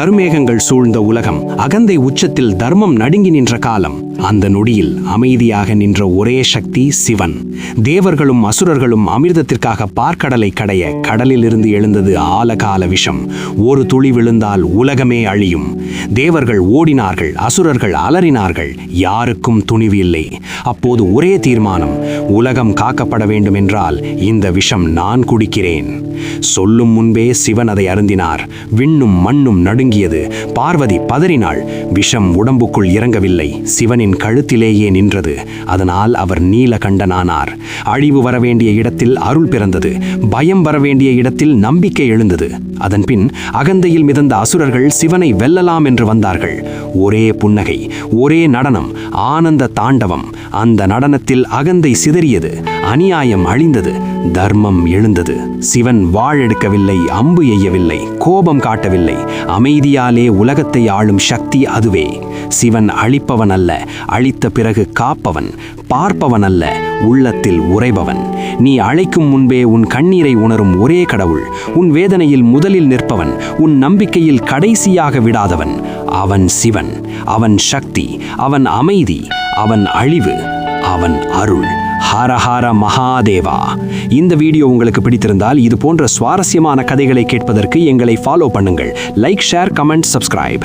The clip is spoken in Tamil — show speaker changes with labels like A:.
A: கருமேகங்கள் சூழ்ந்த உலகம் அகந்தை உச்சத்தில் தர்மம் நடுங்கி நின்ற காலம். அந்த நொடியில் அமைதியாக நின்ற ஒரே சக்தி சிவன். தேவர்களும் அசுரர்களும் அமிர்தத்திற்காக பார்க்கடலை கடைய கடலிலிருந்து எழுந்தது ஆலகால விஷம். ஒரு துளி விழுந்தால் உலகமே அழியும். தேவர்கள் ஓடினார்கள் அசுரர்கள் அலறினார்கள் யாருக்கும் துணிவு இல்லை அப்போது ஒரே தீர்மானம் உலகம் காக்கப்பட வேண்டும் என்றால் இந்த விஷம் நான் குடிக்கிறேன். சொல்லும் முன்பே சிவன் அதை அருந்தினார். விண்ணும் மண்ணும் நடுங்கியது. பார்வதி பதறினாள். விஷம் உடம்புக்குள் இறங்கவில்லை. சிவனின் கழுத்திலேயே நின்றது. அதனால் அவர் நீலகண்டனானார். அழிவு வரவேண்டிய இடத்தில் அருள் பிறந்தது. பயம் வரவேண்டிய இடத்தில் நம்பிக்கை எழுந்தது. அதன்பின் அகந்தையில் மிதந்த அசுரர்கள் சிவனை வெல்லலாம் என்று வந்தார்கள். ஒரே புன்னகை ஒரே நடனம் ஆனந்த தாண்டவம். அந்த நடனத்தில் அகந்தை சிதறியது. அநியாயம் அழிந்தது. தர்மம் எழுந்தது. சிவன் வாழெடுக்கவில்லை அம்பு எய்யவில்லை கோபம் காட்டவில்லை. அமைதியாலே உலகத்தை ஆளும் சக்தி அதுவே. சிவன் அழிப்பவன் அல்ல அழித்த பிறகு காப்பவன் பார்ப்பவன் அல்ல உள்ளத்தில் உறைபவன். நீ அழைக்கும் முன்பே உன் கண்ணீரை உணரும் ஒரே கடவுள். உன் வேதனையில் முதலில் நிற்பவன் உன் நம்பிக்கையில் கடைசியாக விடாதவன். அவன் சிவன் அவன் சக்தி அவன் அமைதி அவன் அழிவு அவன் அருள். ஹர ஹர மகாதேவா. இந்த வீடியோ உங்களுக்கு பிடித்திருந்தால் இது போன்ற சுவாரஸ்யமான கதைகளை கேட்பதற்கு எங்களை ஃபாலோ பண்ணுங்கள். Like share comment subscribe